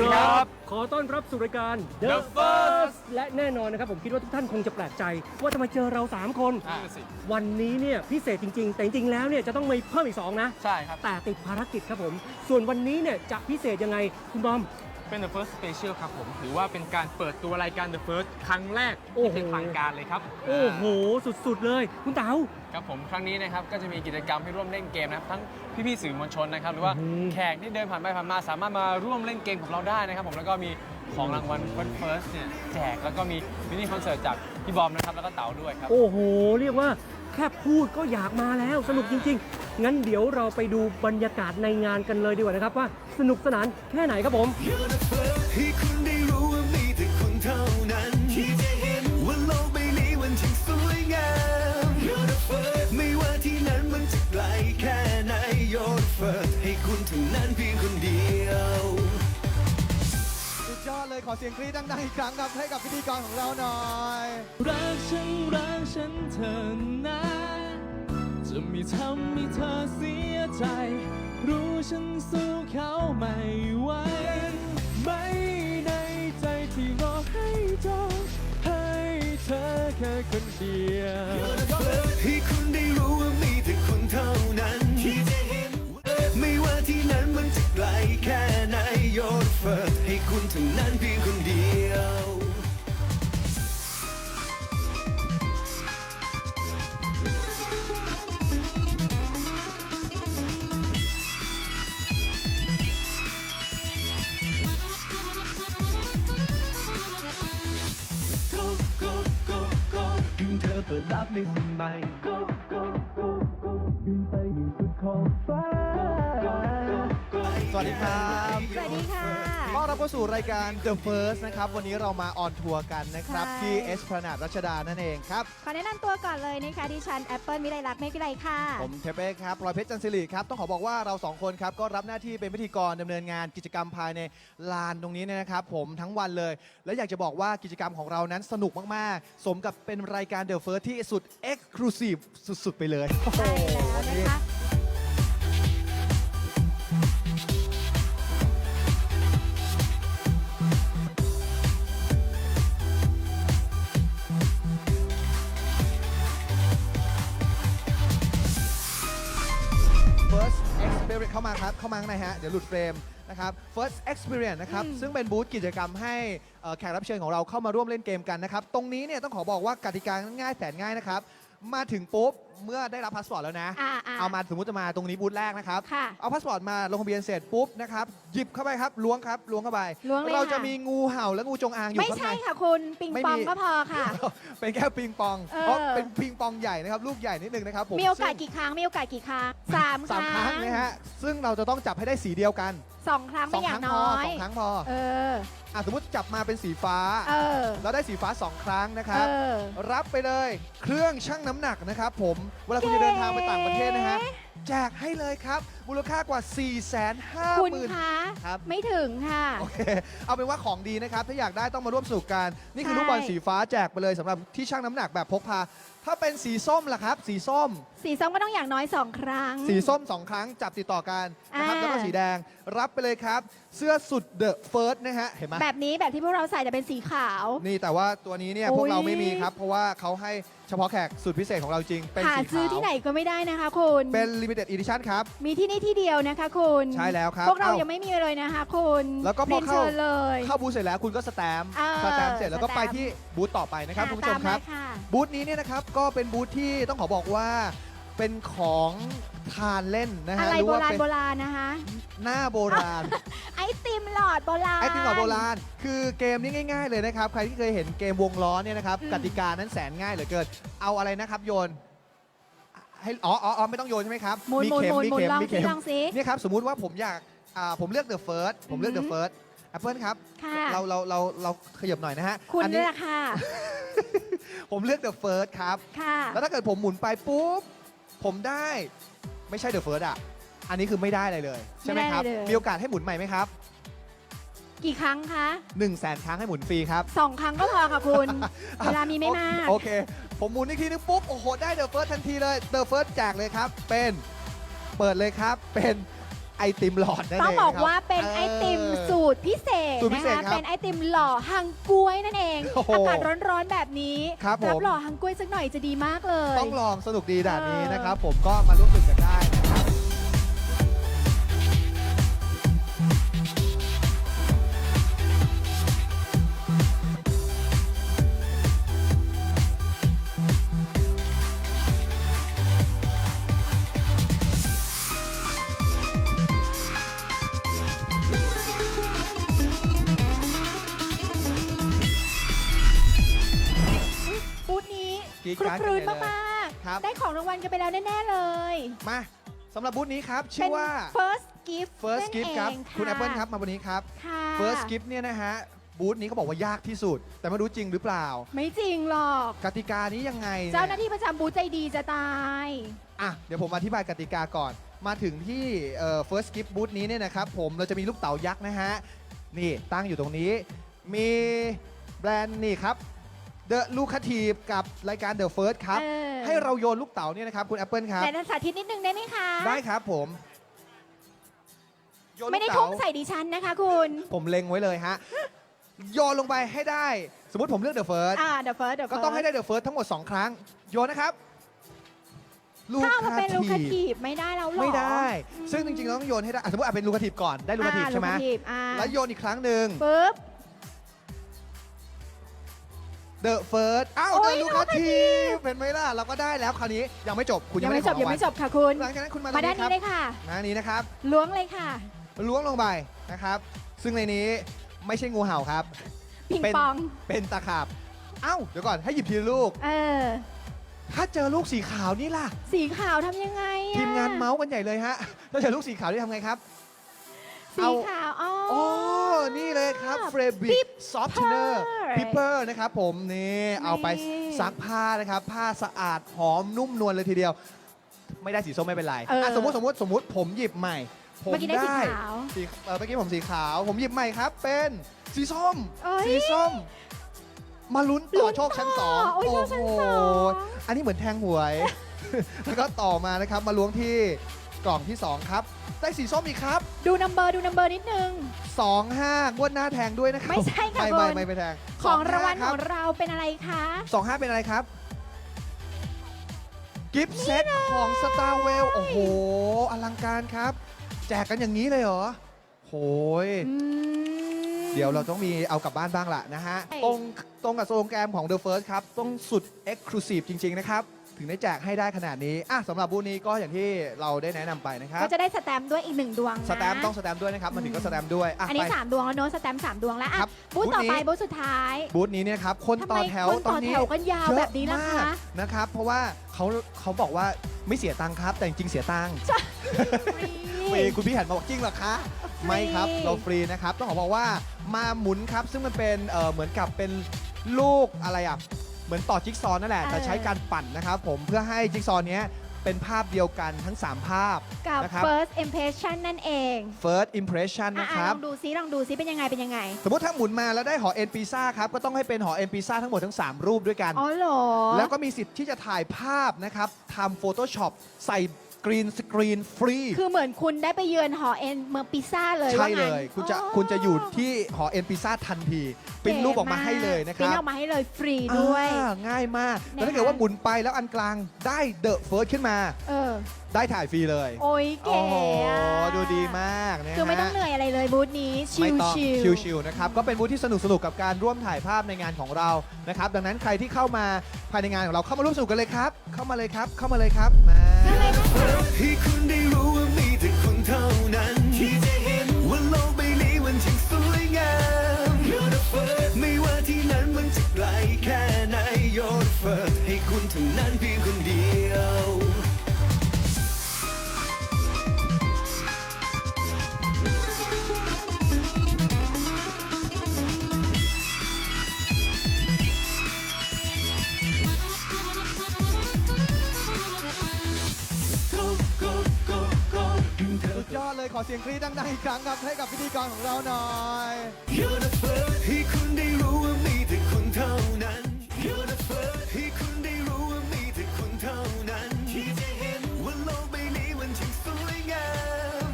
ครับ ขอต้อนรับสู่รายการ The First และแน่นอนนะครับ ผมคิดว่าทุกท่านคงจะแปลกใจ ว่าทำไมเจอเรา 3 คน อ่าวันนี้เนี่ยพิเศษจริง ๆ แต่จริงๆแล้วเนี่ยจะต้องมีเพิ่มอีก 2 นะ ใช่ครับ แต่ติดภารกิจครับผม ส่วนวันนี้เนี่ยจะพิเศษยังไงคุณบอม เป็น The First Special ครับผมถือว่าเป็นการเปิดตัวรายการ The First ครั้งแรกโอ้ที่โหเป็นทางการเลยครับโอ้โห สุดๆ เลย คุณเต๋าครับผมครั้งนี้นะครับก็จะมีกิจกรรมให้ร่วมเล่นเกมนะครับทั้งพี่ๆสื่อมวลชนนะครับหรือว่าอืมแขกที่เดินผ่านไปผ่านมาสามารถมาร่วมเล่นเกมกับเราได้นะครับผมแล้วก็มีของรางวัล First First เนี่ยแจกแล้วก็มีมินิคอนเสิร์ตจากพี่บอมนะครับแล้วก็เต๋าด้วยครับโอ้โห เรียกว่าแค่พูดก็อยากมาแล้วสนุกจริง ๆ งั้นเดี๋ยวเราไปดูบรรยากาศในงานกันเลยดีกว่านะครับว่าสนุกสนานแค่ไหนครับผม You're the first ให้คุณได้รู้ว่ามีแต่คุณเท่านั้นที่จะเห็นว่าโลกใบนี้มันช่างสวยงาม You're the first ไม่ว่าที่นั้นมันจะไกลแค่ไหน You're the first ให้คุณเท่านั้นเพียงคนเดียว สุดยอดเลยขอเสียงกรี๊ดดังๆอีกครั้งครับให้กับพิธีกรของเราหน่อย รักฉันรักฉันเธอนะ จะไม่ทำให้เธอเสียใจ รู้ฉันสู้เขาไม่ไหวไม่ในใจที่รอให้จบให้เธอแค่คนเดียวให้คุณได้รู้ว่ามีแต่คุณเท่านั้นที่จะเห็นไม่ว่าที่นั้นมันจะไกลแค่ไหน You're the first ให้คุณเท่านั้นเพียง เข้าสู่รายการ The First นะครับ วันนี้เรามาออนทัวร์กันนะครับ ใช่ ที่เอสพลานาดรัชดานั่นเองครับ ขอแนะนำตัวก่อนเลยนะคะดิฉันแอปเปิลมิไลลักษณ์เมฆวิไลค่ะ ผมเทเป้ครับรอยเพชรจันทร์สิริครับ ต้องขอบอกว่าเราสองคนครับ ก็รับหน้าที่เป็นพิธีกรดำเนินงานกิจกรรมภายในลานตรงนี้เนี่ยนะครับ ผมทั้งวันเลย และอยากจะบอกว่ากิจกรรมของเรานั้นสนุกมาก ๆ สมกับเป็นรายการ The First ที่สุด Exclusive สุด ๆ ไปเลย ใช่แล้วนะคะ เข้ามาครับเข้ามาข้างในฮะ เดี๋ยวหลุดเฟรมนะครับ First Experience นะครับ ซึ่งเป็นบูธกิจกรรมให้เอ่อแขกรับเชิญของเราเข้ามาร่วมเล่นเกมกันนะครับ ตรงนี้เนี่ยต้องขอบอกว่ากติกาง่ายแสนง่ายนะครับ มาถึงปุ๊บ เมื่อได้รับพาสปอร์ตแล้วนะ อ่าอ่าเอามาสมมติจะมาตรงนี้บูธแรกนะครับ ค่ะ เอาพาสปอร์ตมาลงทะเบียนเสร็จปุ๊บนะครับหยิบเข้าไปครับล้วงครับล้วงเข้าไป ล้วงเลยเราจะค่ะ มีงูเห่าและงูจงอางอยู่ไม่ข้างในใช่ค่ะคุณปิงไม่ปมีองก็พอค่ะ เป็นแค่ปิงปองเออ เพราะเป็นปิงปองใหญ่นะครับลูกใหญ่นิดนึงนะครับผมมีโอกาสซึ่งกี่ครั้งมีโอกาสกี่ครั้งสามสามครั้งนะฮะซึ่งเราจะต้องจับให้ได้สีเดียวกันสองครั้งสไม่องอคย่ารั้งงพน้ออยสองครั้งพอ เออ อะสมมติจับมาเป็นสีฟ้า เออ แล้วได้สีฟ้า 2 ครั้งนะคเอรับอรับไปเลยเครื่องชั่งน้ำหนักนะครับผม เวลาคุณจะเดินทางไปต่างประเทศนะฮะ แจกให้เลยครับมูลค่ากว่า 4 5 0 0คุณ0 0คะครับ ไม่ถึงค่ะ โอเค เอาเป็นว่าของดีนะครับ ถ้าอยากได้ต้องมาร่วมสนุกกัน นี่คือใช่ ลูกบอลสีฟ้าแจกไปเลยสำหรับที่ชั่งน้ำหนักแบบพกพา ถ้าเป็นสีส้มล่ะครับ สีส้ม สีส้มก็ต้องอย่างน้อยสองครั้ง สีส้ม 2 ครั้งจับติดต่อกันนะครับ อ่า แล้วก็สีแดงรับไปเลยครับ เสื้อสุดเดอะเฟิร์สนะฮะ เห็นไหมแบบนี้แบบที่พวกเราใส่จะเป็นสีขาว นี่แต่ว่าตัวนี้เนี่ยอุ๊ยพวกเราไม่มีครับ เพราะว่าเขาให้เฉพาะแขกสุดพิเศษของเราจริง เป็นหาสีซื้อขาวที่ไหนก็ไม่ได้นะคะคุณ เป็น limited edition ครับ มีที่นี่ที่เดียวนะคะคุณใช่แล้วครับพวกเราเอ้ายัยังไม่มีเลยนะคะคุณแล้วก็พอเรียนเข้าเชิญเลยเข้าบูธเสร็จแล้วคุณก็สแตมป์เออสแตมป์เสร็จแล้วก็สแตมป์ไปที่บูธต่อไปนะครับคุณผู้ชมตาครับาค่ะบูธนี้เนี่ยนะครับก็เป็นบูธที่ต้องขอบอกว่าเป็นของทานเล่นนะฮะอะไรหรือโบว่าราณเป็นโบราณนะคะหน้าโบราณ ไอติมหลอดโบราณ ไอติมหลอดโบราณ คือเกมนี้ง่ายๆเลยนะครับ ใครที่เคยเห็นเกมวงล้อเนี่ยนะครับอืมกติกานั้นแสนง่ายเหลือเกิน เอาอะไรนะครับโยน ให้อ๋ออ๋ออ๋อไม่ต้องโยนใช่ไหมครับหมุนมีหมุนเข็มหมุนมีหมุนเข็มลองมีสิเข็มลองสิ เนี่ยครับสมมุติว่าผมอยากอ่าผมเลือก The First ผมเลือกอื The อฮึ First Apple ครับค่ะ เราเราเราเราขยับหน่อยนะฮะคุณอันี่แหละค่ะ ผมเลือก The First ครับ ค่ะ แล้วถ้าเกิดผมหมุนไปปุ๊บ ผมได้ไม่ใช่ The First อะ อันนี้คือไม่ได้อะไรเลย ใช่ไหมครับ ไม่ได้อะไรเลย มีโอกาสให้หมุนใหม่ไหมครับกี่ครั้งคะ1 0 0 0 0แสนครั้งให้หมุนฟรีครับ สองครั้งก็พอค่ะคุณ เวลามีไม่มาก โอเค ผมหมุนอีกทีนึงปุ๊บ โอ้โห ได้ The First ทันทีเลย The First แจกเลยครับ เป็นเปิดเลยครับ เป็นไอติมหลอดนั่นเองต้องบอกครับว่าเป็นไอติมเออสูตรพิเศษสูตรพินะเศษคะครับเป็นไอติมหล่อฮังกล้วยนั่นเองโอ้โหอากาศร้อนๆแบบนี้ครับผม หล่อฮังกล้วยสักหน่อยจะดีมากเลย ต้องลองสนุกดีแบบนี้เออนะครับ ผมก็มาร่วมสนุกกันได้ รี๊ดครุกราดครื้นกันเลย มากครับ ๆ ได้ของรางวัลกันไปแล้วแน่ ๆ เลยมาสำหรับบูธนี้ครับ ชื่เป็อนว่า first gift First นั่น Gift ครับเองคุณะ Apple ครับมาวันนี้ครับ ค่ะ First Gift เนี่ยนะฮะบูธนี้เขาบอกว่ายากที่สุด แต่ไม่รู้จริงหรือเปล่า ไม่จริงหรอก กติกานี้ยังไงย เจ้าหน้าที่ประจำบูธใจดีจะตาย อะเดี๋ยวผมอธิบายกติกาก่อน มาถึงที่เอ่อ First Gift บูธนี้เนี่ยนะครับผมเราจะมีลูกเต๋ายักษ์นะฮะ นี่ตั้งอยู่ตรงนี้ มีแบรนด์นี่ครับ The Lucrative กับรายการ The First ครับ เออ ให้เราโยนลูกเต๋าเนี่ยนะครับคุณ Apple ครับ แต่สาธิตนิดนึงได้ไหมคะได้ครับผมโยนลูไม่ได้กทุ่เต๋ามใส่ดิฉันนะคะคุณผมเล็งไว้เลยฮะ โยนลงไปให้ได้ สมมติผมเลือก The First อ่า the first the ก็ first ต้องให้ได้ The First ทั้งหมด 2 ครั้ง โยนนะครับถ้าเอามาเป็นลูกคา Lucrative ทีฟไม่ได้แล้วหรอไม่ได้ ซึ่งจริงๆเราต้องโยนให้ได้อะสมมติอะเป็นลูกกระถิบก่อนได้ลูกกระถิบอ่าใช่ไหมลูกคาทีฟอ่าแล้วโยนอีกครั้งหนึ่ง ปึ๊บ The First อ้าวโอ้เดยลูกกระถิบเป็นไหมล่ะ เราก็ได้แล้วคราวนี้ยังไม่จบคุณยัยังงไม่ไม่ได้จบของยังรางวัไม่ลจบค่ะคุณหลังจากนั้นคุณมาตรมางด้านนี้คนี้รับเลยค่ะหน้านี้นะครับล้วงเลยค่ะ ล้วงลงไปนะครับ ซึ่งในนี้ไม่ใช่งูเห่าครับ ปิงเป็น ปอง เป็นตะขาบเอ้าเดี๋ยวก่อนให้หยิบทีละลูก เออ ถ้าเจอลูกสีขาวนี่ล่ะ สีขาวทำยังไงอะทีมงานเมาส์กันใหญ่เลยฮะถ้าเจอลูกสีขาวนี่ทำไงครับ สีเอา ขาวอ๋อ โอ้นี่เลยครับเฟรบิ Pip ซอฟต์เนอร์ Pipper พิปเปอร์นะครับผมนี่เอาไปนี่ซักผ้านะครับ ผ้าสะอาดหอมนุ่มนวลเลยทีเดียว ไม่ได้สีส้มไม่เป็นไรเอออะสมมติสมมติสมมติผมหยิบใหม่ ผมเมื่อกี้ได้สีขาวสีเออเมื่อกี้ผมสีขาว ผมหยิบใหม่ครับ เป็นสีส้ม เอ้ยสีส้ม มาลุ้นลุ้ต่อนโชคชั้นสองต่อโอ้ยโชคชั้นสองอันนี้เหมือนแทงหวย แล้วก็ต่อมานะครับมาล้วงที่กล่องที่สองครับ ได้สีส้มอีกครับ ดูนัมเบอร์ดูนัมเบอร์นิดนึง 2 5งวดหน้าแทงด้วยนะครับไม่ใช่ค่ะไม่คุไม่ณไม่ไปแทงของรางวัล25ขคอบงเราเป็นอะไรคะสองห้าเป็นอะไรครับ กิฟต์เซตของ Star w e l l โอ้โห อลังการครับ แจกกันอย่างนี้เลยเหรอโหย อืม เดี๋ยวเราต้องมีเอากลับบ้านบ้างล่ะนะฮะ ใช่ ตรงตรงกับโซโลแกรมของ The First ครับ ต้องสุด Exclusive จริง ๆ นะครับ ถึงได้แจกให้ได้ขนาดนี้อะสำหรับบูธนี้ก็อย่างที่เราได้แนะนำไปนะครับ ก็จะได้สแตมป์ด้วยอีกหนึ่งดวงนะ สแตมป์ต้องสแตมป์ด้วยนะครับ มันถึงก็สแตมป์ด้วยอะอันนี้ ไป 3 ดวงแล้วเนอะสแตมป์สามดวงแล้วอะครับบูธต่อบูธนี้ไปบูธสุดท้ายบูธนี้เนี่ยครับคนทำต่ไมอแถวคนตอต่อนนี้แถวกันยาวเยอะแบบนี้ล่ะมาคะกนะครับเพราะว่าเขาเขาบอกว่าไม่เสียตังค์ครับ แต่จริงๆเสียตังค์ฟรีคุณพี่หันมาบอกจริงเหรอคะไม่ครับเราฟรีนะครับ ต้องขอบอกว่ามาหมุนครับ ซึ่งมันเป็นเอ่อเหมือนกับเป็นลูกอะไรอะ เหมือนต่อจิ๊กซอว์นั่นแหละเออแต่ใช้การปั่นนะครับผมเพื่อให้จิ๊กซอว์เนี้ยเป็นภาพเดียวกันทั้ง 3 ภาพ กับ นะครับ first impression นั่นเอง first impression อะนะอะครัลบ องดูซิลองดูซิเป็นยังไงเป็นยังไง สมมติถ้าหมุนมาแล้วได้หอเอ็นปีซ่าครับ ก็ต้องให้เป็นหอเอ็นปีซ่าทั้งหมดทั้ง 3 รูปด้วยกัน อ๋อเหรอ แล้วก็มีสิทธิ์ที่จะถ่ายภาพนะครับทำ Photoshop ใส่ กรีนสกรีนฟรี คือเหมือนคุณได้ไปเยือนหอเอ็นเมืองปิซ่าเลยใช่ว่าเลงั้นย คุณจะอ๋อคุณจะอยู่ที่หอเอ็นปีซ่าทันทีปริ้นรูปออกมาให้เลยนะคปริ้รันบออกมาให้เลยฟรีด้วย อ่าง่ายมากนะคะแล้วถ้าเกิดว่าหมุนไปแล้วอันกลางได้เดอะเฟิร์สขึ้นมา เออ ได้ถ่ายฟรีเลยโอ้ยโอ้เก๋โหอะดูดีมากนะฮะ คือไม่ต้องเหนื่อยอะไรเลยบูธนี้ ชิไม่ลต้องชิลชิวๆนะครับ ก็เป็นบูธที่สนุกสนุกๆกับการร่วมถ่ายภาพในงานของเรานะครับ ดังนั้นใครที่เข้ามาภายในงานของเราเข้ามาร่วมสนุกกันเลยครับ เข้ามาเลยครับ เข้ามาเลยครับมา ให้คุณได้รู้ว่ามีแต่คุณเท่านั้น ที่จะเห็นว่าโลกใบนี้มันช่างสวยงาม You're the first ไม่ว่าที่นั้นมันจะไกลแค่ไหน You're the first ขอเสียงกรี๊ดดังๆอีกครั้งครับให้กับพิธีกรของเราหน่อยให้คุณได้รู้ว่ามีแต่คุณเท่านั้นให้คุณได้รู้ว่ามีแต่คุณเท่านั้นที่จะเห็นว่าโลกใบนี้มันช่างสวยงาม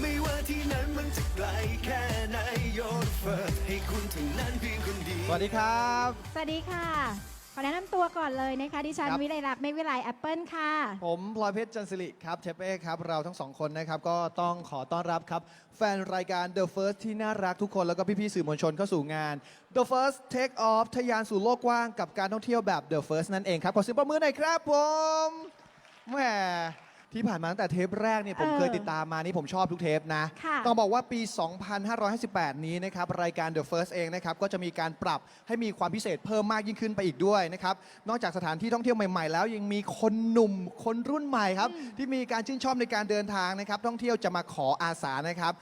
ไม่ว่าที่นั้นมันจะไกลแค่ไหน You're the first ให้คุณเท่นั้นเพียคนดีสวัสดีครับ สวัสดีค่ะ อแนะนำตัวก่อนเลยนะคะดิฉันครับ วิไลลักษณ์ไม่วิไลแอปเปิลค่ะ ผมพลอยเพชรจันทร์สิริครับเชฟเป้ครับ เราทั้งสองคนนะครับ ก็ต้องขอต้อนรับครับ แฟนรายการ The First ที่น่ารักทุกคน แล้วก็พี่ ๆ สื่อมวลชนเข้าสู่งาน The First Take Off ทะยานสู่โลกกว้างกับการท่องเที่ยวแบบ The First นั่นเองครับ ขอเสียงปรบมือหน่อยครับผมแหม ที่ผ่านมาตั้งแต่เทปแรกเนี่ยผมเออเคยติดตามมานี่ผมชอบทุกเทปนะ ค่ะต้องบอกว่าปี 2558 นี้นะครับ รายการ The First เองนะครับ ก็จะมีการปรับให้มีความพิเศษเพิ่มมากยิ่งขึ้นไปอีกด้วยนะครับ นอกจากสถานที่ท่องเที่ยวใหม่ๆ แล้วยังมีคนหนุ่มคนรุ่นใหม่ครับ ที่มีการชื่นชอบในการเดินทางนะครับ ท่องเที่ยวจะมาขออาสานะครับ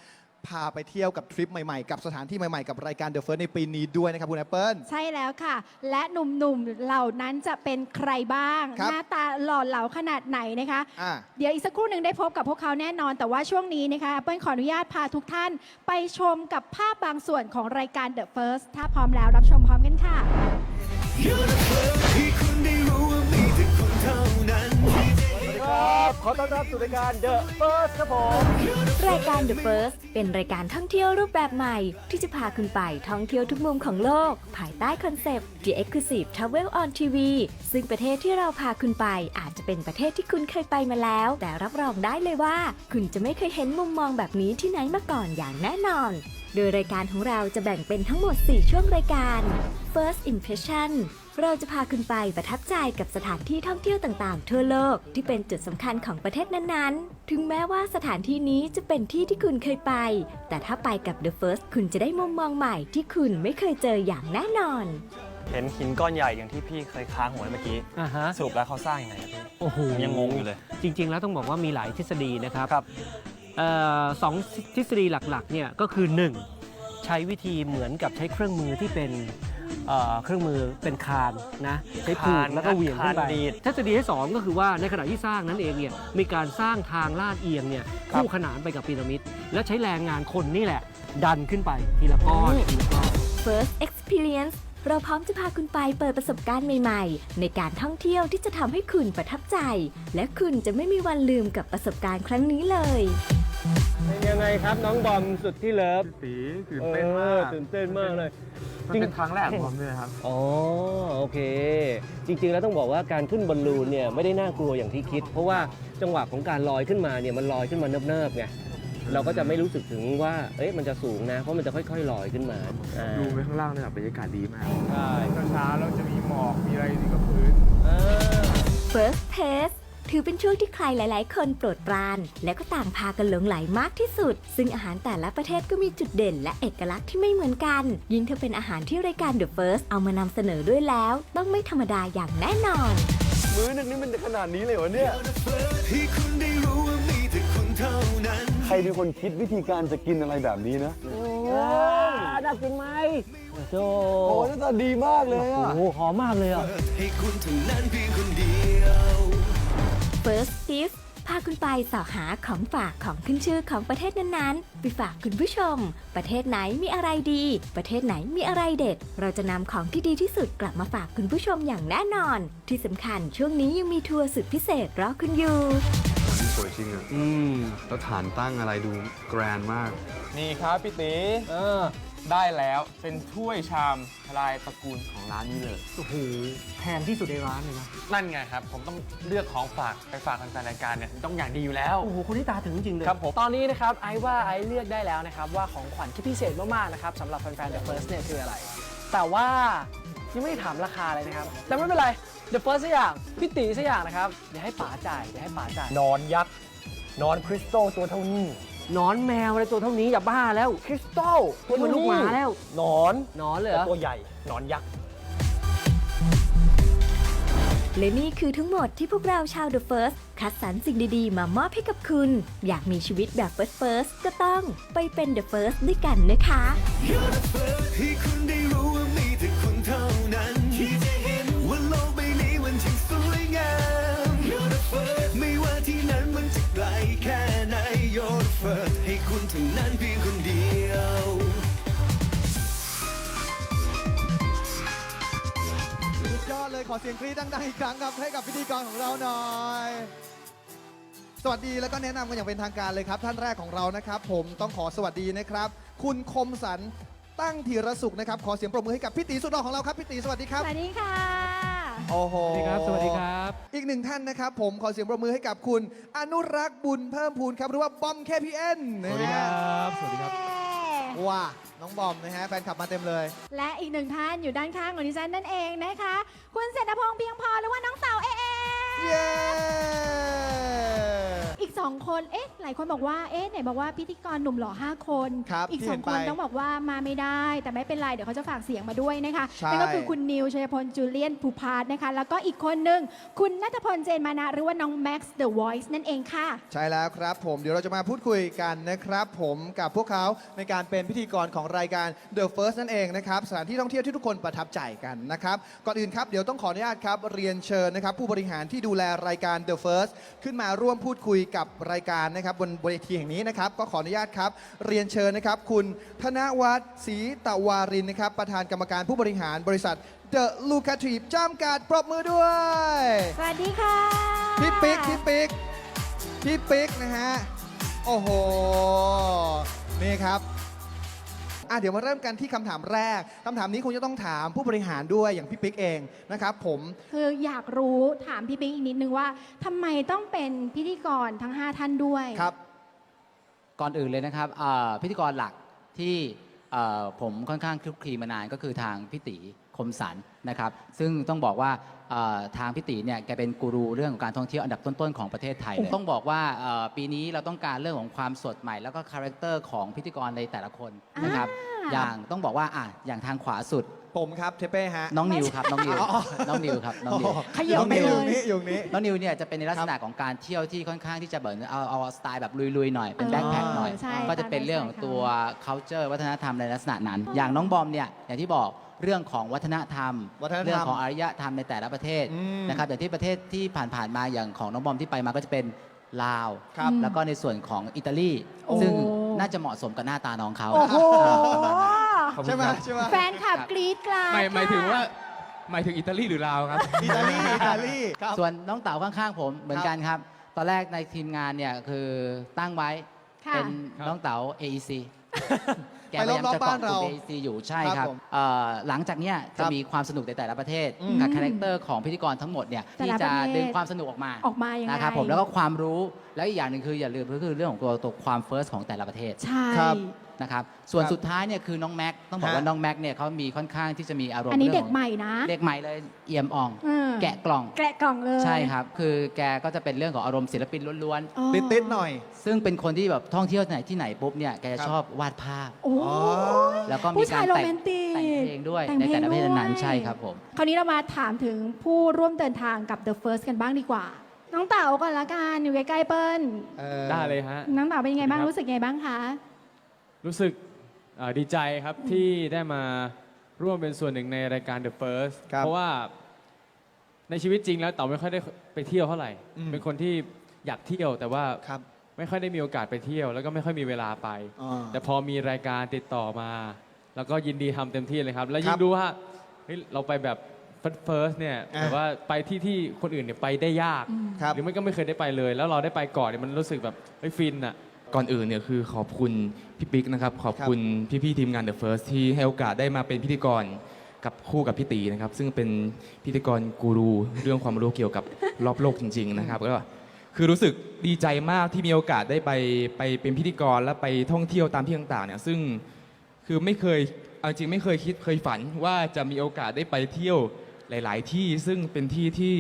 พาไปเที่ยวกับทริปใหม่ๆ กับสถานที่ใหม่ๆ กับรายการ The First ในปีนี้ด้วยนะครับคุณแอปเปิล ใช่แล้วค่ะ และหนุ่มๆเหล่านั้นจะเป็นใครบ้าง ครับหน้าตาหล่อเหลาขนาดไหนนะคะ อ่า เดี๋ยวอีกสักครู่หนึ่งได้พบกับพวกเขาแน่นอน แต่ว่าช่วงนี้นะคะเปิ้ลขออนุญาตพาทุกท่าน ไปชมกับภาพบางส่วนของรายการ The First ถ้าพร้อมแล้วรับชมพร้อมกันค่ะ You're the first ขอต้อนรับสู่รายการ The First ครับผม รายการ The First เป็นรายการท่องเที่ยวรูปแบบใหม่ ที่จะพาคุณไปท่องเที่ยวทุกมุมของโลก ภายใต้คอนเซปต์ The Exclusive Travel on TV ซึ่งประเทศที่เราพาคุณไปอาจจะเป็นประเทศที่คุณเคยไปมาแล้ว แต่รับรองได้เลยว่า คุณจะไม่เคยเห็นมุมมองแบบนี้ที่ไหนมาก่อนอย่างแน่นอน ดยรายการของเราจะแบ่งเป็นทั้งหมด 4 ช่วงรายการ First Impression เราจะพาคุณไปประทับใจกับสถานที่ท่องเที่ยวต่างๆ ทั่วโลกที่เป็นจุดสำคัญของประเทศนั้นๆ ถึงแม้ว่าสถานที่นี้จะเป็นที่ที่คุณเคยไป แต่ถ้าไปกับ The First คุณจะได้มุมมองใหม่ที่คุณไม่เคยเจออย่างแน่นอน เห็นหินก้อนใหญ่อย่างที่พี่เคยค้างหัวไว้เมื่อกี้ อ่าฮะสรุปแล้วเขาสร้างยังไงครับพี่โอ้โหผมยังงงอยู่เลย จริง ๆ แล้วต้องบอกว่ามีหลายทฤษฎีนะครับ ครับเอ่อ สองทฤษฎีหลักๆเนี่ยก็คือ 1. ใช้วิธีเหมือนกับใช้เครื่องมือที่เป็นเอ่อเครื่องมือเป็นคานนะใช้ผูกคานแล้วก็เหวี่ยงขึ้นไปคานดีด ทฤษฎีที่สองก็คือว่าในขณะที่สร้างนั้นเองเนี่ยมีการสร้างทางลาดเอียงเนี่ยครับคู่ขนานไปกับพีระมิด และใช้แรงงานคนนี่แหละ ดันขึ้นไปทีละก้อนทีละก้อน First Experience เราพร้อมจะพาคุณไปเปิดประสบการณ์ใหม่ๆ ในการท่องเที่ยวที่จะทำให้คุณประทับใจ และคุณจะไม่มีวันลืมกับประสบการณ์ครั้งนี้เลย เป็นยังไงครับน้องบอมสุดที่เลิฟตีตื่นเอเต้นมาอกตื่นเต้นมากเลยมันเป็นครั้งแรกของผมเลยครับ อ๋อโอเค จริงๆแล้วต้องบอกว่าการขึ้นบอลลูนเนี่ยไม่ได้น่ากลัวอย่างที่คิด เพราะว่าจังหวะของการลอยขึ้นมาเนี่ยมันลอยขึ้นมาเนิบๆไง เราก็จะไม่รู้สึกถึงว่า เอ๊ะมันจะสูงนะ เพราะมันจะค่อยๆลอยขึ้นมาอ่าดูไปข้างล่างเนี่ยบรรยากาศดีมาก ใช่เช้าๆแล้วจะมีหมอกมีอะไรอยู่กับพื้นอ่า First Taste ถือเป็นช่วงที่ใครหลาย ๆ คนโปรดปราน และก็ต่างพากันหลงไหลมากที่สุด ซึ่งอาหารแต่ละประเทศก็มีจุดเด่นและเอกลักษณ์ที่ไม่เหมือนกัน ยิ่งถ้าเป็นอาหารที่รายการ The First เอามานำเสนอด้วยแล้ว ต้องไม่ธรรมดาอย่างแน่นอน มื้อนึงนี่มันขนาดนี้เลยวะเนี่ยให้คุณ ใครเป็นคนคิดวิธีการจะกินอะไรแบบนี้นะน่ากินไหมโจโอ้หน้าตาดีมากเลยอะ โอ้โหหอมมากเลยอะ ให้คุณเท่านั้นเพียงคนเดียว First Gift พาคุณไปเสาะหาของฝากของขึ้นชื่อของประเทศนั้นๆ ไปฝากคุณผู้ชม ประเทศไหนมีอะไรดี ประเทศไหนมีอะไรเด็ด เราจะนำของที่ดีที่สุดกลับมาฝากคุณผู้ชมอย่างแน่นอน ที่สำคัญช่วงนี้ยังมีทัวร์สุดพิเศษรอคุณอยู่ สวยจริงอะอืมแล้วฐานตั้งอะไรดูแกรนด์มาก นี่ครับพี่ตีเออ ได้แล้วเป็นถ้วยชามลายตระกูลของร้านนี้เลย โอ้โหแพงที่สุดในร้านเลยนะ นั่นไงครับ ผมต้องเลือกของฝากไปฝากแฟนๆรายการเนี่ยต้องอย่างดีอยู่แล้ว โอ้โห คนที่ตาถึงจริงๆเลย ครับผม ตอนนี้นะครับไอว่าไอเลือกได้แล้วนะครับว่าของขวัญที่พิเศษมากๆนะครับสำหรับแฟนๆ The First เนี่ยคืออะไร แต่ว่า ยังไม่ได้ถามราคาเลยนะครับ แต่ไม่เป็นไร The First สักอย่างพี่ตีสักอย่างนะครับ เดี๋ยวให้ป๋าจ่าย เดี๋ยวให้ป๋าจ่าย นอนยักษ์นอนคริสตัลตัวเท่านี้นอนแมวอะไรตัวเท่านี้อย่าบ้าแล้วคริสตัลตัวเหมือนลูกหมาแล้วนอนนอนเลยเหรอตัวใหญ่นอนยักษ์และนี่คือทั้งหมดที่พวกเราชาว The First คัดสรรสิ่งดีๆ มามอบให้กับคุณ อยากมีชีวิตแบบ First First ก็ต้องไปเป็น The First ด้วยกันนะคะ เลยขอเสียงกรี๊ดดังๆอีกครั้งครับให้กับพิธีกรของเราหน่อยสวัสดีแล้วก็แนะนำกันอย่างเป็นทางการเลยครับ ท่านแรกของเรานะครับ ผมต้องขอสวัสดีนะครับ คุณคมสันตั้งธีรสุขนะครับ ขอเสียงปรบมือให้กับพี่ตีสุดหล่อของเราครับพี่ตีสวัสดีครับสวัสดีค่ะ โอ้โหสวัสดีครับสวัสดีครับ อีกหนึ่งท่านนะครับ ผมขอเสียงปรบมือให้กับคุณ อนุรักษ์บุญเพิ่มพูนครับหรือว่าบอม KPN สวัสดีครับสวัสดีครับ ว้าน้องบอมนะฮะแฟนคลับมาเต็มเลย และอีกหนึ่งท่านอยู่ด้านข้างของดิฉันนั่นเองนะคะ คุณเศรษฐพงษ์เพียงพอหรือว่าน้องเต่าเอเอ เย้ อีกสองคน เอ๊ะ หลายคนบอกว่า เอ๊ะ ไหนบอกว่าพิธีกรหนุ่มหล่อ5 คน ครับอีก ที่สอเห็งนคนไปต้องบอกว่ามาไม่ได้ แต่ไม่เป็นไร เดี๋ยวเขาจะฝากเสียงมาด้วยนะคะ ใช่ นั่นก็คือคุณนิวชัยพล จูเลียนภูพาร์ทนะคะ แล้วก็อีกคนหนึ่งคุณนัทพล เจนมานะ หรือว่าน้องแม็กซ์ The Voice นั่นเองค่ะ ใช่แล้วครับผมเดี๋ยวเราจะมาพูดคุยกันนะครับ ผมกับพวกเขาในการเป็นพิธีกรของรายการ The First นั่นเองนะครับสถานที่ท่องเที่ยวที่ทุกคนประทับใจกันนะครับก่อนอื่นครับเดี๋ยวต้องขออนุญาตครับเรียนเชิญนะครับผู้บริหารที่ดูแลรายการ The First ขึ้นมาร่วมพูดคุยกับรายการนะครับบนเวทีแห่งนี้นะครับ ก็ขออนุญาตครับ เรียนเชิญนะครับ คุณธนวัฒน์ศรีตะวารินนะครับ ประธานกรรมการผู้บริหารบริษัท The Lucrative จำกัดปรบมือด้วยสวัสดีค่ะ พี่ปิ๊กพี่ปิ๊กพี่ปิ๊กนะฮะโอ้โหนี่ครับ อะเดี๋ยวมาเริ่มกันที่คำถามแรกคำถามนี้คงจะต้องถามผู้บริหารด้วยอย่างพี่ปิ๊กเองนะครับผม คืออยากรู้ถามพี่ปิ๊กอีกนิดนึงว่าทำไมต้องเป็นพิธีกรทั้ง 5 ท่านด้วย ครับ ก่อนอื่นเลยนะครับเอ่อพิธีกรหลักที่เอ่อผมค่อนข้างคลุกคลีมานานก็คือทางพิติ คมสันนะครับ ซึ่งต้องบอกว่าเอ่อทางพิติเนี่ยแกเป็นกูรูเรื่องของการท่องเที่ยวอันดับต้นๆของประเทศไทยเลยต้องบอกว่าเอ่อปีนี้เราต้องการเรื่องของความสดใหม่ แล้วก็คาแรคเตอร์ของพิธีกรในแต่ละคนนะครับอ่าอย่างต้องบอกว่าอะอย่างทางขวาสุดผมครับเทเป้ฮะน้องนิวครับน้องนิวอ๋อน้องนิวครับน้องนิวขยับไปเลยอยู่นี้อยู่นี้น้องนิวเนี่ยจะเป็นในลักษณะของการเที่ยวที่ค่อนข้างที่จะแบบเอาเอาสไตล์แบบลุยๆหน่อยเป็นแบ็คแพคหน่อยใช่ก็จะเป็นเรื่องของตัว culture วัฒนธรรมในลักษณะนั้น อย่างน้องบอมเนี่ยอย่างที่บอก เรื่องของวัฒนธรรม วัฒนธรรมเรื่องของอารยธรรมในแต่ละประเทศอืมนะครับอย่างที่ประเทศที่ผ่านๆมาอย่างของน้องบอมที่ไปมาก็จะเป็นลาว ครับแล้วก็ในส่วนของอิตาลี โอ้ ซึ่งน่าจะเหมาะสมกับหน้าตาน้องเขาโอ้โหประมาณนั้นใช่ไหมใช่ไหมแฟนคลับกรี๊ดกราดหมายหมายถึงค่ะว่า หมายถึงอิตาลีหรือลาวครับ อิตาลีอิตาลีครับ ส่วนน้องเต๋าข้างๆผมเหมือนกันครับ ตอนแรกในทีมงานเนี่ยคือตั้งไว้ค่ะ เป็นครับน้องเต๋า AEC แกไปพยายามรอบจะๆบ้าเกาะนกลุ่มเรา AEC อยู่ใช่ครับครับผมเอ่อหลังจากเนี้ยคจะรับมีความสนุกในแต่ละประเทศอืม กับคาแรคเตอร์ของพิธีกรทั้งหมดเนี่ยแต่ที่ละจะประเทศ ดึงความสนุกออกมาออกมายังไงนะครับผมแล้วก็ความรู้แล้วอีกอย่างหนึ่งคืออย่าลืมก็คือเรื่องของตัวตัวความเฟิร์สของแต่ละประเทศ ใช่ ครับ นะครับส่วนครับสุดท้ายเนี่ยคือน้องแม็กต้องบอกว่าฮะน้องแม็กเนี่ยเขามีค่อนข้างที่จะมีอารมณ์อันนี้รื่เด็งกของใหม่นะเด็กใหม่เลยเอี่ยมอ่องเออแกะกล่องแกะกล่องเลยใช่ครับ คือแกก็จะเป็นเรื่องของอารมณ์ศิลปินล้วนอ๋อติดติดๆหน่อยๆซึ่งเป็นคนที่แบบท่องเที่ยวไหนที่ไหนปุ๊บเนี่ยแกจะครับชอบวาดภาพโอ้อ๋อแล้วก็มีผู้กาชารยโรแต่งแมนติกแต่งเพลงด้วยแต่งในแต่ละประเทศนั้นด้วยๆใช่ครับผมคราวนี้เรามาถามถึงผู้ร่วมเดินทางกับ The First กันบ้างดีกว่าน้องเต๋าก่อนละกันอยู่ใกล้ๆเปิ้ลออได้เลยฮะน้องเต๋าเป็นยังไงบ้างครับรู้สึกยังไงบ้างคะ รู้สึกเอ่อดีใจครับที่ได้มาร่วมเป็นส่วนหนึ่งในรายการ The First ครับ เพราะว่าในชีวิตจริงแล้วเต๋าไม่ค่อยได้ไปเที่ยวเท่าไหร่อืมเป็นคนที่อยากเที่ยวแต่ว่าครับไม่ค่อยได้มีโอกาสไปเที่ยว แล้วก็ไม่ค่อยมีเวลาไป อ่า แต่พอมีรายการติดต่อมา แล้วก็ยินดีทำเต็มที่เลยครับ แล้วคยิ่รังบดูว่าเฮ้ยเราไปแบบเฟิร์สเนี่ยอะแบบว่าไปที่ที่คนอื่นเนี่ยไปได้ยาก ครับ หรือไม่ก็ไม่เคยได้ไปเลย แล้วเราได้ไปก่อนเนี่ยมันรู้สึกแบบเฮ้ยฟินอะ ก่อนอื่นเนี่ยคือขอบคุณพี่ปิ๊กนะครับ ขอบคุณพี่ๆทีมงาน The First ที่ให้โอกาสได้มาเป็นพิธีกรกับคู่กับพี่ตีนะครับ ซึ่งเป็นพิธีกรกูรูเรื่องความรู้เกี่ยวกับรอบโลกจริง ๆ นะครับก็คือรู้สึกดีใจมากที่มีโอกาสได้ไปไปเป็นพิธีกรและไปท่องเที่ยวตามที่ต่างๆเนี่ยซึ่งคือไม่เคยเอาจริงไม่เคยคิดเคยฝันว่าจะมีโอกาสได้ไปเที่ยวหลาย ๆ ที่ซึ่งเป็นที่ที่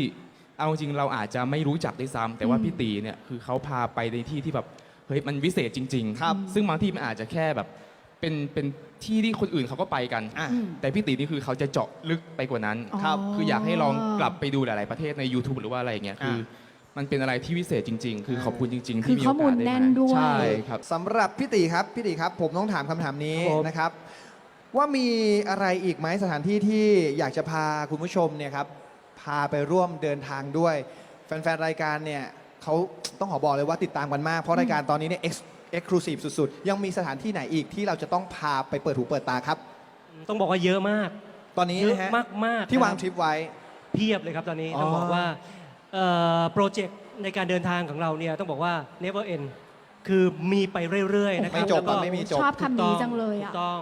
เอาจริงเราอาจจะไม่รู้จักด้วยซ้ำแต่ว่าพี่ตีเนี่ยคือเขาพาไปในที่ที่แบบ เฮ้ยมันวิเศษจริงครับซึ่งบางที่มันอาจจะแค่แบบเป็นเป็นที่ที่คนอื่นเขาก็ไปกัน อะ แต่พี่ตีนี่คือเขาจะเจาะลึกไปกว่านั้นครับ คืออยากให้ลองกลับไปดูหลาย ๆ ประเทศใน YouTube หรือว่าอะไรอย่างเงี้ยคือ มันเป็นอะไรที่วิเศษจริง ๆ คือขอบคุณจริงๆคือที่มีข้โออมูกาลสได้แน่นมาด้วย ใช่ครับ สำหรับพี่ตีครับพี่ตีครับ ผมต้องถามคำถามนี้ครับ นะครับ ว่ามีอะไรอีกไหมสถานที่ที่อยากจะพาคุณผู้ชมเนี่ยครับพาไปร่วมเดินทางด้วย แฟนๆรายการเนี่ย เขาต้องขอบอกเลยว่าติดตามกันมาก เพราะรายการตอนนี้เนี่ยเอ็กซ์คลูซีฟสุดๆ ยังมีสถานที่ไหนอีกที่เราจะต้องพาไปเปิดหูเปิดตาครับ ต้องบอกว่าเยอะมาก ตอนนี้เยอะนะฮะมากมากๆที่วางครับทริปไว้ เพียบเลยครับตอนนี้อ๋อต้องบอกว่าเอ่อโปรเจกต์ในการเดินทางของเราเนี่ยต้องบอกว่า never end คือมีไปเรื่อยๆนะครัไม่จบอะไม่มีจบ ชอบคำนี้จังเลยถูอะกต้อง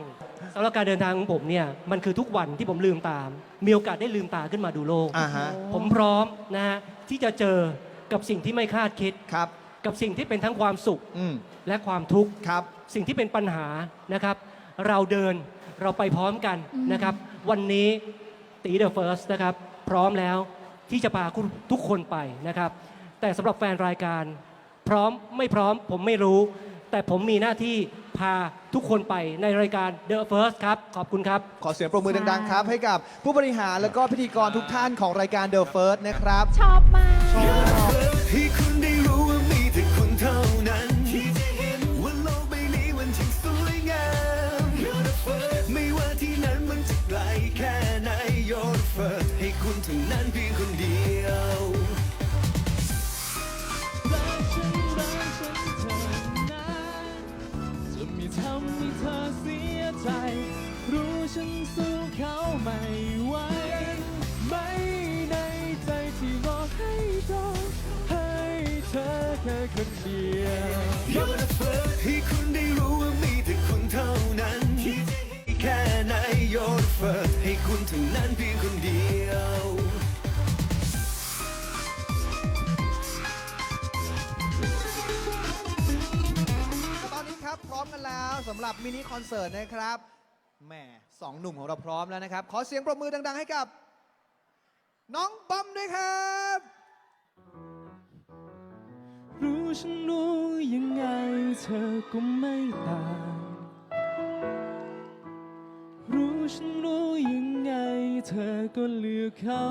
สำหรับการเดินทางของผมเนี่ยมันคือทุกวันที่ผมลืมตาม มีโอกาสได้ลืมตาขึ้นมาดูโลก อ่าฮะ ผมพร้อมนะฮะที่จะเจอ กับสิ่งที่ไม่คาดคิด ครับ กับสิ่งที่เป็นทั้งความสุขอืมและความทุกข์ ครับ สิ่งที่เป็นปัญหานะครับ เราเดินเราไปพร้อมกันนะครับ วันนี้ตีเดอะเฟิร์สนะครับ พร้อมแล้วที่จะพาคุณทุกคนไปนะครับ แต่สำหรับแฟนรายการ พร้อมไม่พร้อมผมไม่รู้ แต่ผมมีหน้าที่พาทุกคนไปในรายการ The First ครับ ขอบคุณครับ ขอเสียงปรบมือดังๆ ครับ ให้กับผู้บริหารแล้วก็พิธีกรทุกท่านของรายการ The First นะครับ ชอบมาก ไม่ไหวไม่ในใจที่รอให้เธอให้เธอแค่คนเดียว You're the first ให้คุณได้รู้ว่ามีแต่คุณเท่านั้นที่จะเห็นแค่ไหน You're the first ให้คุณเท่านั้นเพียงคนเดียวตอนนี้ครับพร้อมกันแล้วสำหรับมินิคอนเสิร์ตนะครับแหมส องหนุ่มของเราพร้อมแล้วนะครับ ขอเสียงปรบมือดัง ๆ ให้กับ น้องบอมด้วยครับ รู้ฉันรู้ยังไงเธอก็ไม่ต่าง รู้ฉันรู้ยังไงเธอก็เลือกเขา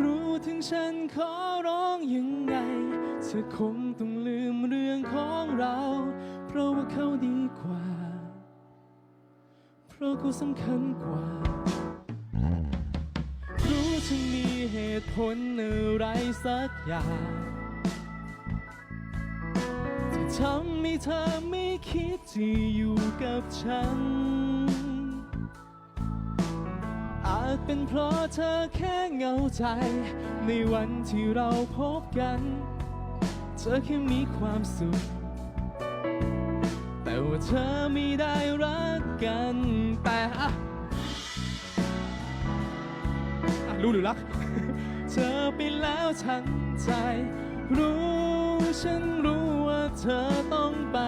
รู้ถึงฉันขอร้องยังไง เธอคงต้องลืมเรื่องของเรา เพราะว่าเขาดีกว่า ราะเขาสำคัญกว่า รู้ฉันมีเหตุผลอะไรสักอย่างที่ทำให้เธอไม่คิดที่อยู่กับฉัน อาจเป็นเพราะเธอแค่เหงาใจ ในวันที่เราพบกัน เธอแค่มีความสุขแต่ว่าเธอไม่ได้รักกัน รู้หรือรัก เธอไปแล้วทั้งใจ รู้ฉันรู้ว่าเธอต้องไป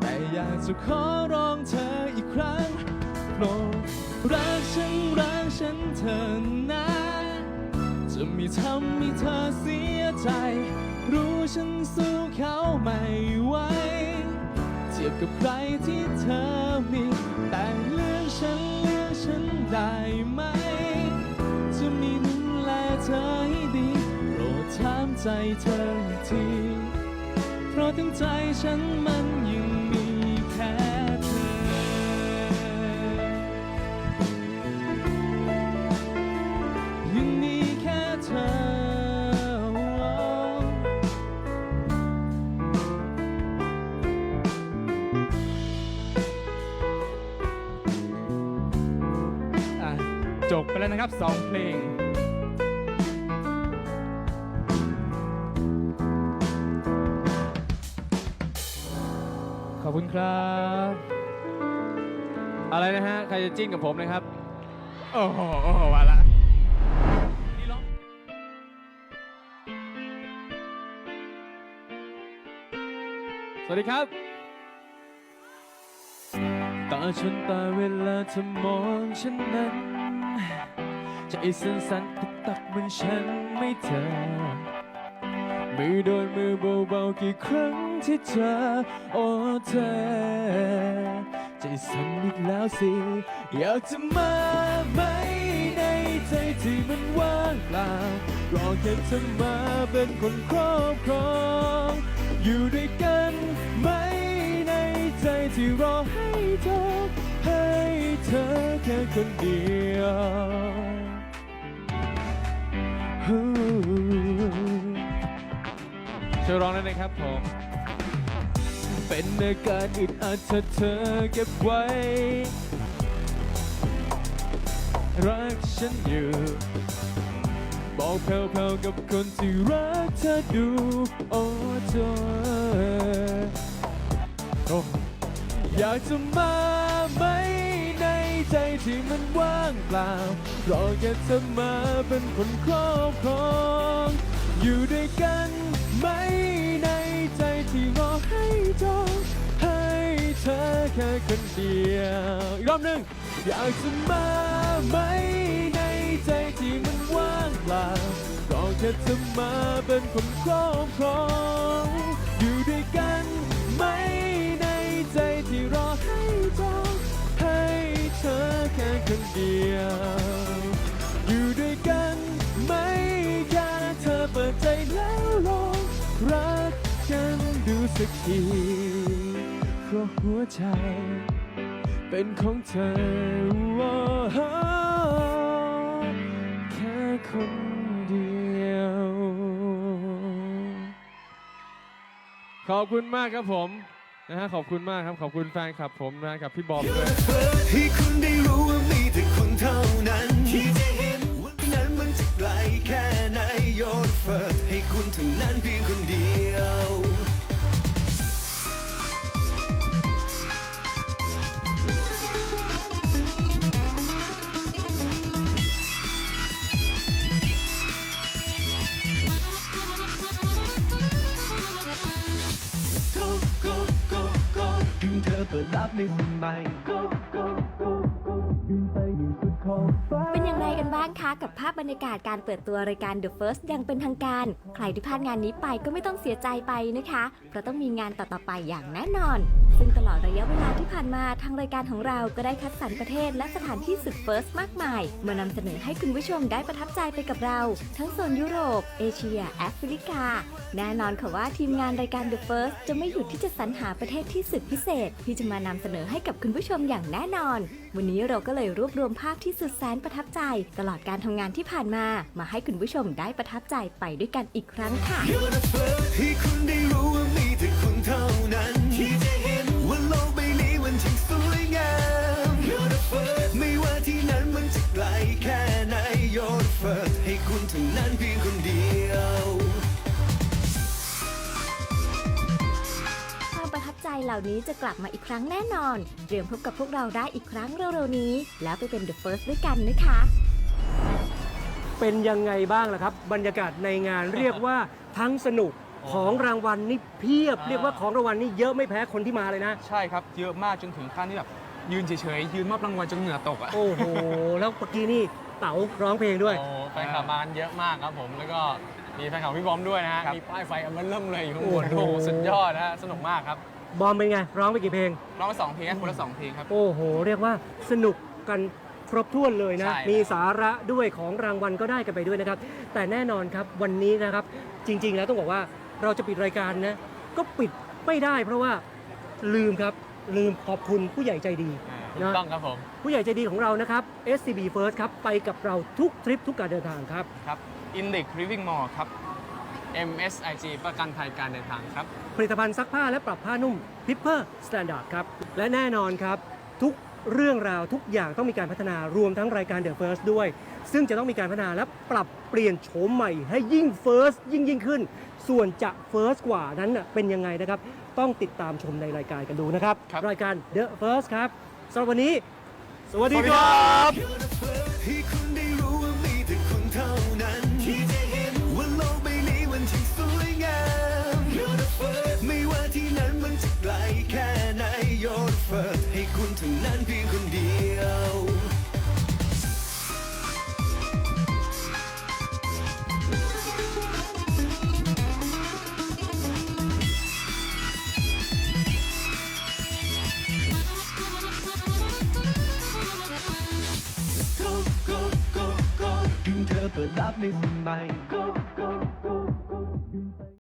แต่อยากจะขอร้องเธออีกครั้งโปรดรักฉันรักฉันเธอนะจะไม่ทำให้เธอเสียใจ รู้ฉันสู้เขาไม่ไหวเทียบกับใครที่เธอมี แต่เลือกฉัน ฉันได้ไหม จะมีดูแลเธอให้ดี โปรดถามใจเธออีกที เพราะทั้งใจฉันมัน บไปแล้วนะครับสองเพลง ขอบคุณครับ อะไรนะฮะ ใครจะจิ้นกับผมนะครับ โอ้โหโอ้โหมาละสวัสดีครับตาฉันตาเวลาเธอมองฉันนั้น ใจสั่นสั่นตกตักเหมือนฉันไม่เธอ มือโดนมือเบาๆกี่ครั้งที่เธอโอ้เธอ ใจสั่นอีกแล้วสิ อยากจะมาไหมในใจที่มันว่างเปล่ารอแค่เธอมาเป็นคนครอบครอง อยู่ด้วยกันไหมในใจที่รอให้เธอ ธอแค่คนเดียว ช่วยร้องได้นะครับผม เป็นอาการอึดอัดถ้าเธอเก็บไว้ รักฉันอยู่ บอกแผ่วๆกับคนที่รักเธอดู โอ้เธอโอ้อยากจะมา ใจที่มันว่างเปล่า รอแค่เธอมาเป็นคนครอบครอง อยู่ด้วยกันไหมในใจที่รอให้จองให้เธอแค่คนเดียวอีกรอบหนึ่งอยากจะมาไหมในใจที่มันว่างเปล่าก็แค่เธอมาเป็นคนครอบครอง อยู่ด้วยกันไหมในใจที่รอให้จอง เธอแค่คนเดียว อยู่ด้วยกันไหมแค่เธอเปิดใจแล้วลองรักกันดูสักทีเพราะหัวใจเป็นของเธอโอ้โหแค่คนเดียว ขอบคุณมากครับผมนะฮะขอบคุณมากครับ ขอบคุณแฟนคลับผมนะกับพี่บอมด้วย เธอเปิดรับในสิ่งใหม่ Go go go go บินไปอยู่สุดขอบฟ้าเป็นอย่างไร กันบ้างคะกับภาพบรรยากาศการเปิดตัวรายการ The First ยังเป็นทางการ ใครที่พลาดงานนี้ไปก็ไม่ต้องเสียใจไปนะคะ เพราะต้องมีงานต่อๆไปอย่างแน่นอน ซึ่งตลอดระยะเวลาที่ผ่านมาทางรายการของเราก็ได้คัดสรรประเทศและสถานที่สุด First มากมายมานำเสนอให้คุณผู้ชมได้ประทับใจไปกับเรา ทั้งโซนยุโรป เอเชีย แอฟริกา แน่นอนค่ะว่าทีมงานรายการ The First จะไม่หยุดที่จะสรรหาประเทศที่สุดพิเศษ ที่จะมานำเสนอให้กับคุณผู้ชมอย่างแน่นอน วันนี้เราก็เลยรวบรวมภาพที่สุดแสนประทับใจตลอดการทำงานที่ผ่านมา มาให้คุณผู้ชมได้ประทับใจไปด้วยกันอีกครั้งค่ะ You're the first ให้คุณได้รู้ว่ามีแต่คุณเท่านั้นที่จะเห็นว่าโลกใบนี้มันช่างสวยงาม You're the first ไม่ว่าที่นั้นมันจะไกลแค่ไหน You're the first ให้คุณเท่านั้นเพียงคนเดียว ความประทับใจเหล่านี้จะกลับมาอีกครั้งแน่นอน เตรียมพบกับพวกเราได้อีกครั้งเร็วๆนี้ แล้วไปเป็น The First ด้วยกันนะคะ เป็นยังไงบ้างล่ะครับ บรรยากาศในงานเรียกว่าทั้งสนุกของรางวัลนี่เพียบอ่าเรียกว่าของรางวัลนี่เยอะไม่แพ้คนที่มาเลยนะ ใช่ครับ เยอะมากจนถึงขั้นที่แบบยืนเฉยๆยืนมอบรางวัลจนเหงื่อตกอะโอ้โหแล้วเมื่อกี้นี่เต๋าร้องเพลงด้วยโอ้แฟนคลับมากันเยอะมากครับผมแล้วก็มีแฟนคลับพี่บอมด้วยนะฮะมีป้ายไฟอันเบอร์เริ่มเลยอยู่ข้างบนโอ้โอ้โหโหสุดยอดนะฮะสนุกมากครับบอมเป็นไงร้องไปกี่เพลงร้องไปสองเพลงครับคนละสองเพลงครับ โอ้โห เรียกว่าสนุกกัน ครบถ้วนเลยนะ ใช่มีสาระด้วยของรางวัลก็ได้กันไปด้วยนะครับ แต่แน่นอนครับวันนี้นะครับจริง ๆ แล้วต้องบอกว่าเราจะปิดรายการนะ ก็ปิดไม่ได้เพราะว่าลืมครับลืมขอบคุณผู้ใหญ่ใจดี อ่าถูกนะต้องครับผมผู้ใหญ่ใจดีของเรานะครับ SCB First ครับ ไปกับเราทุกทริปทุกการเดินทางครับ ครับ Index Living Mall ครับ MSIG ประกันภัยการเดินทางครับ ผลิตภัณฑ์ซักผ้าและปรับผ้านุ่ม p i p p e r Standard ครับ และแน่นอนครับ ทุก เรื่องราวทุกอย่างต้องมีการพัฒนารวมทั้งรายการ The First ด้วย ซึ่งจะต้องมีการพัฒนาและปรับเปลี่ยนโฉมใหม่ให้ยิ่ง First ยิ่งยิ่งขึ้น ส่วนจะ First กว่านั้นน่ะเป็นยังไงนะครับ ต้องติดตามชมในรายการกันดูนะครับ ครับ รายการ The First ครับสำหรับวันนี้ สวัสดีสวัสดีคครัรับให้ Love is mine. Go, go,